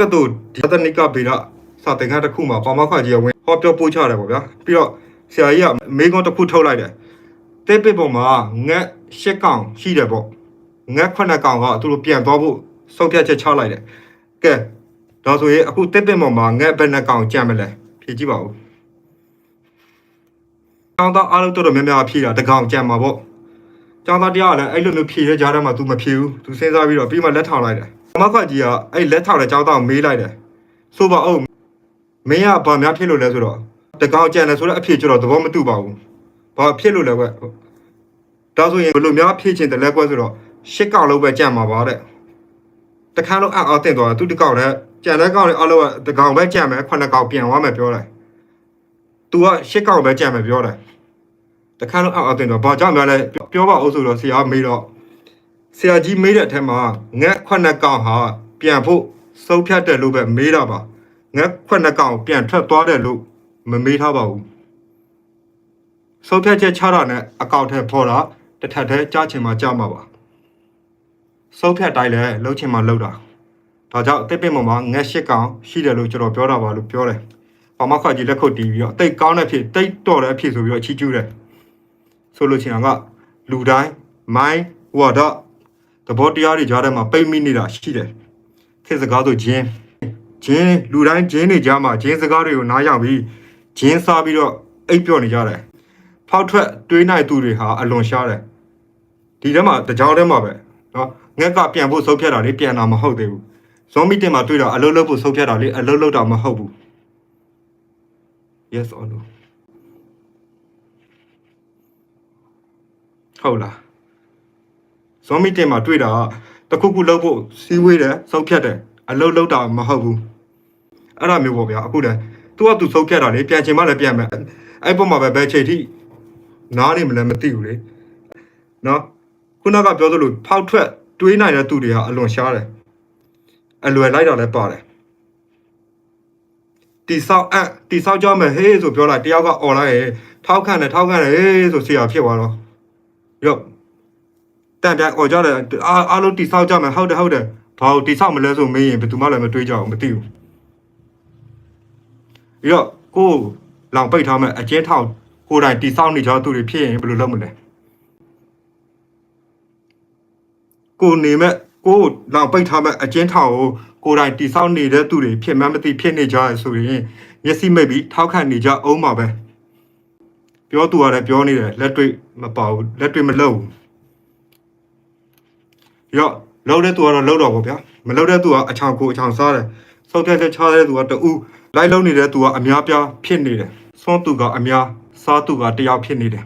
ကတူဒီသနိကဗေဒစာသင်ခန်းတစ်ခုမှာပါမခကြီးကဝင်ဟောပြောပို့ချတယ်ပေါ့ဗျာပြီးတော့ဆရာကြီးကမေးခွန်းတစ်ခုထုတ်လိုက်တယ်တေးပစ်ပေါ်မှာငက်ရှစ်ကောင်ရှိတယ်ပေါ့ငက်ခုနှစ်ကောင်ကသူတို့ပြန်သွားဖို့ဆုံးဖြတ်ချက်ချလိုက်တယ်ကဲဒါဆိုရင်အခုတေးပစ်ပေါ်မှာငက်ဘယ်နှကောင်ကြံမလဲဖြေကြည့်ပါဦးကျောင်းသားအားလုံးတော်တော်များများဖြေတာတစ်ကောင်ကြံမှာပေါ့ကျောင်းသားတရားကလည်းအဲ့လိုမျိုးဖြေတဲ့ကြားထဲမှာ तू မဖြေဘူး तू စဉ်းစားပြီးတော့ပြီးမှလက်ထောင်လိုက်တယ်ပါ မခကြီးကအဲ့လက်ထောင်တဲ့ကျောင်းသားကိုမေးလိုက်တယ်ဆိုပါအောင်မင်းကဘာများဖြစ်လို့လဲဆိုတော့တကောင်ကြံတယ်ဆိုတော့အဖြစ်ကျတော့သဘောမတူပါဘူးဘာဖြစ်လို့လဲကွဒါဆိုရင်ဘယ်လိုများဖြစ်ချင်တယ်လဲကွဆိုတော့ရှစ်ကောင်လုံးပဲကြံမှာပါတဲ့တခါလုံးအအောင်တင်သွားသူတကောင်နဲ့ကြံတဲ့ကောင်နဲ့အလုံးကတကောင်ပဲကြံမယ်ခုနှစ်ကောင်ပြန်သွားမယ်ပြောတယ်သူကရှစ်ကောင်ပဲကြံမယ်ပြောတယ်တခါလုံးအအောင်တင်သွားဘာကြောင့်များလဲပြောပါဦးဆိုတော့ဆရာမေးတော့ ဆရာကြီးမေးတဲ့အထက်မှာငက်ခုနှစ်ကောင်ဟာပြန်ဖို့စုပ်ဖြတ်တယ်လို့ပဲမေးတာပါငက်ခွက်နှစ်ကောင်ပြန်ထွက်သွားတယ်လို့မမေးထားပါဘူးစုပ်ဖြတ်ချက်ချတာနဲ့အကောင့်ထဲပေါ်တာတစ်ထပ်တည်းကြားချင်မှကြားမှာပါစုပ်ဖြတ်တိုင်းလည်းလှုပ်ချင်မှလှုပ်တာဒါကြောင့်အသိပင်ပေါ်မှာငက်ရှစ်ကောင်ရှိတယ်လို့ကျွန်တော်ပြောတာပါလို့ပြောတယ်ပမခွက်ကြီးလက်ခုပ်တီးပြီးတော့တိတ်ကောင်းတဲ့အဖြစ်တိတ်တော်တဲ့အဖြစ်ဆိုပြီးတော့ချီးကျူးတယ်ဆိုလို့ချင်တာကလူတိုင်းမိုင်းဝါဒ သဘောတရားတွေကြားထဲမှာပိတ်မိနေတာရှိတယ်ခေတ်စကားဆိုဂျင်းဂျင်းလူတိုင်းဂျင်းနေကြမှာဂျင်းစကားတွေကိုနားရောက်ပြီးဂျင်းစားပြီးတော့အိပ်ပျော်နေကြတယ်ဖောက်ထွက်တွေးနိုင်သူတွေဟာအလွန်ရှားတယ်ဒီထဲမှာတကြောင်ထဲမှာပဲနော်ငက်ကပြန်ဖို့ဆုံးဖြတ်တာလေးပြန်တာမဟုတ်သေးဘူးဇွန်မီတင်မှာတွေ့တာအလုံးလုံးဖို့ဆုံးဖြတ်တာလေးအလုံးလုံးတာမဟုတ်ဘူး yes or no ဟုတ်လား ဇွန်မီတင်မှာတွေ့တာကတခုခုလုပ်ဖို့စီးဝေးတယ်စုပ်ဖြတ်တယ်အလုပ်လုပ်တာမဟုတ်ဘူးအဲ့ဒါမျိုးပေါ့ဗျာအခုလည်းသူကသူစုပ်ဖြတ်တာလေပြန်ချင်မှလည်းပြန်မယ်အဲ့ပုံမှာပဲဘယ်ချိန်ထိနားနေမလဲမသိဘူးလေနော်ခုနကပြောသလိုဖောက်ထွက်တွေးနိုင်တဲ့သူတွေဟာအလွန်ရှားတယ်အလွယ်လိုက်တာလည်းပါတယ်တီဆောက်အပ်တီဆောက်ကြမယ်ဟေးဆိုပြောလိုက်တယောက်ကអော်လိုက်ရဲ့ထောက်ခံတယ်ထောက်ခံတယ်ဟေးဆိုဆရာဖြစ်သွားတော့ရော့ တန်ပြန်អော်ကြတယ်အားအားလုံးတိဆောက်ကြမယ်ဟုတ်တယ်ဟုတ်တယ်ဘာလို့တိဆောက်မလဲဆိုမေးရင်ဘယ်သူမှလည်းမတွေးကြအောင်မသိဘူးပြီးတော့ကိုယ်လောင်ပိတ်ထားမဲ့အကျဉ်းထောင်ကိုယ်တိုင်တိဆောက်နေကြသူတွေဖြစ်ရင်ဘယ်လိုလုပ်မလဲကိုယ်နေမဲ့ကိုယ်လောင်ပိတ်ထားမဲ့အကျဉ်းထောင်ကိုကိုယ်တိုင်တိဆောက်နေတဲ့သူတွေဖြစ်မှန်းမသိဖြစ်နေကြရဆိုရင်မျက်စိမိတ်ပြီးထောက်ခံနေကြအောင်ပါပဲပြောသူကလည်းပြောနေတယ်လက်တွေ့မပါဘူးလက်တွေ့မလုပ်ဘူး ရော့လောက်တဲ့သူကတော့လောက်တော့ဗောဗျာမလောက်တဲ့သူကအချောင်ကိုအချောင်စားတယ်စောက်တဲ့ချက်ချတဲ့သူကတူလိုက်လုံးနေတဲ့သူကအများပြားဖြစ်နေတယ်စွန့်သူကအများစားသူကတယောက်ဖြစ်နေတယ်